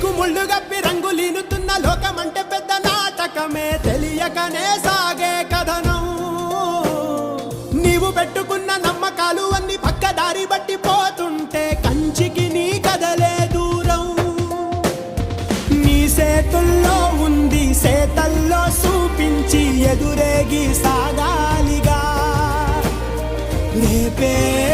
చిక్కుముళ్ళు గప్పి రంగులీనుతున్న లోకమంటే పెద్ద నాటకమే. తెలియకనే సాగే కథనం. నీవు పెట్టుకున్న నమ్మకాలు అన్ని పక్కదారి బట్టి పోతుంటే కంచికి నీ కదలే దూరం. నీ సేతుల్లో ఉంది సేతల్లో చూపించి ఎదురేగి సాగాలిగా. రేపేటవులో